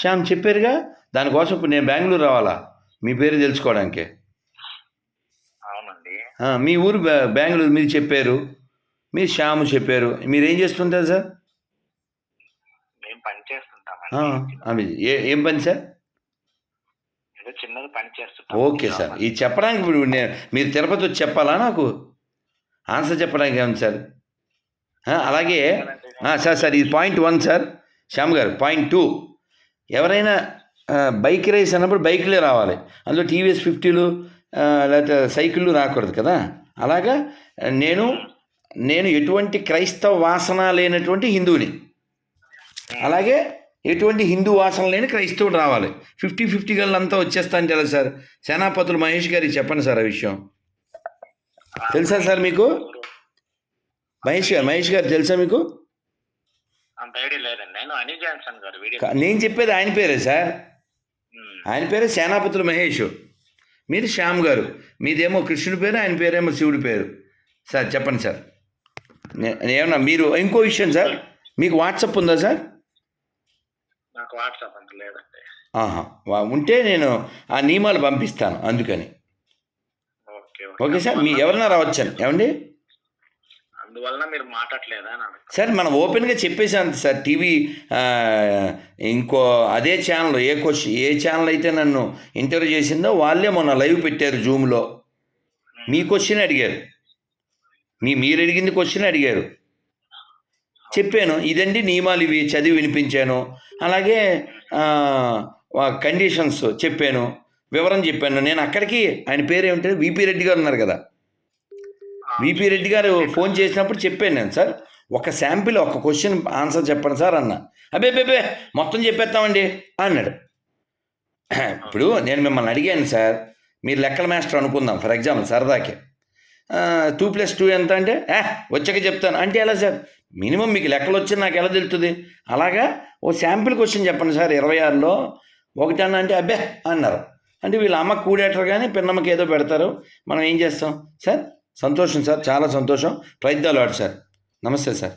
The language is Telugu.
శ్యామ్ చెప్పారుగా దానికోసం ఇప్పుడు నేను బెంగళూరు రావాలా? మీ పేరు తెలుసుకోవడానికి. మీ ఊరు బెంగళూరు మీరు చెప్పారు మీరు శ్యామ్ చెప్పారు. మీరు ఏం చేస్తుంటారు సార్? ఏ ఏం పని సార్? ఏదో చిన్నది పని చేస్తుంటాం. Okay sir. ఇది చెప్పడానికి ఇప్పుడు నేను మీరు తిరుపతి వచ్చి చెప్పాలా నాకు? ఆన్సర్ చెప్పడానికి ఏముంది సార్? అలాగే సార్ సార్ ఇది point one sir. Shyam garu point two. ఎవరైనా బైక్ రేస్ అన్నప్పుడు బైక్లే రావాలి. అందులో టీవీఎస్ ఫిఫ్టీలు లేకపోతే సైకిళ్ళు రాకూడదు కదా. అలాగా నేను నేను ఎటువంటి క్రైస్తవ వాసన లేనటువంటి హిందువుని. అలాగే ఎటువంటి హిందూ వాసన లేని క్రైస్తవుడు రావాలి. ఫిఫ్టీ ఫిఫ్టీ గల్లంతా వచ్చేస్తాను తెలుసు సార్. సేనాపతులు మహేష్ గారికి చెప్పండి సార్ ఆ విషయం. తెలుసా సార్ మీకు? మహేష్ గారు మహేష్ గారు తెలుసా మీకు? అంత లేదండి. నేను అనీ జాన్సన్ గారు వీడియో నేను చెప్పేది ఆయన పేరే సార్. ఆయన పేరే సేనాపతులు మహేష్. మీరు శ్యామ్ గారు. మీదేమో కృష్ణుడి పేరు ఆయన పేరేమో శివుడి పేరు. సార్ చెప్పండి సార్. ఏమన్నా మీరు ఇంకో విషయం సార్? మీకు వాట్సప్ ఉందా సార్? నాకు వాట్సాప్ అంత లేదండి. ఆహా. ఉంటే నేను ఆ నియమాలు పంపిస్తాను అందుకని. Okay okay. సార్ మీ ఎవరన్నా రావచ్చండి ఏమండి? అందువలన మీరు మాట్లాడలేదా సార్ మనం ఓపెన్గా చెప్పేసాను సార్ టీవీ ఇంకో అదే ఛానల్ ఏ క్వశ్చన్ ఏ ఛానల్ అయితే నన్ను ఇంటర్వ్యూ చేసిందో వాళ్ళే మొన్న లైవ్ పెట్టారు జూమ్లో మీ క్వశ్చన్ అడిగారు. మీ మీరు అడిగింది క్వశ్చన్ అడిగారు. చెప్పాను ఇదండి నియమాలు ఇవి చదివి వినిపించాను. అలాగే కండిషన్స్ చెప్పాను వివరం చెప్పాను. నేను అక్కడికి ఆయన పేరు ఏమిటంటే విపి రెడ్డి గారు ఉన్నారు కదా. విపి రెడ్డి గారు ఫోన్ చేసినప్పుడు చెప్పాను నేను సార్ ఒక శాంపిల్ ఒక క్వశ్చన్ ఆన్సర్ చెప్పండి సార్ అన్న. అబ్బే బేబే మొత్తం చెప్పేస్తామండి అన్నాడు. ఇప్పుడు నేను మిమ్మల్ని అడిగాను సార్ మీరు లెక్కల మాస్టర్ అనుకుందాం ఫర్ ఎగ్జాంపుల్ సరదాకి. టూ ప్లస్ టూ ఎంత అంటే ఏ వచ్చాక చెప్తాను. అంటే ఎలా సార్? మినిమం మీకు లెక్కలు వచ్చి నాకు ఎలా తెలుస్తుంది అలాగా ఓ శాంపిల్ క్వశ్చన్ చెప్పండి సార్ ఇరవై ఆరులో. ఒకటి అన్న అంటే అబ్బే అన్నారు. అంటే వీళ్ళ అమ్మ కూడేటరు కానీ పిన్నమ్మకి ఏదో పెడతారు. మనం ఏం చేస్తాం? సార్ సంతోషం సార్ చాలా సంతోషం. ప్రయత్నాలు ఆడు సార్. నమస్తే సార్.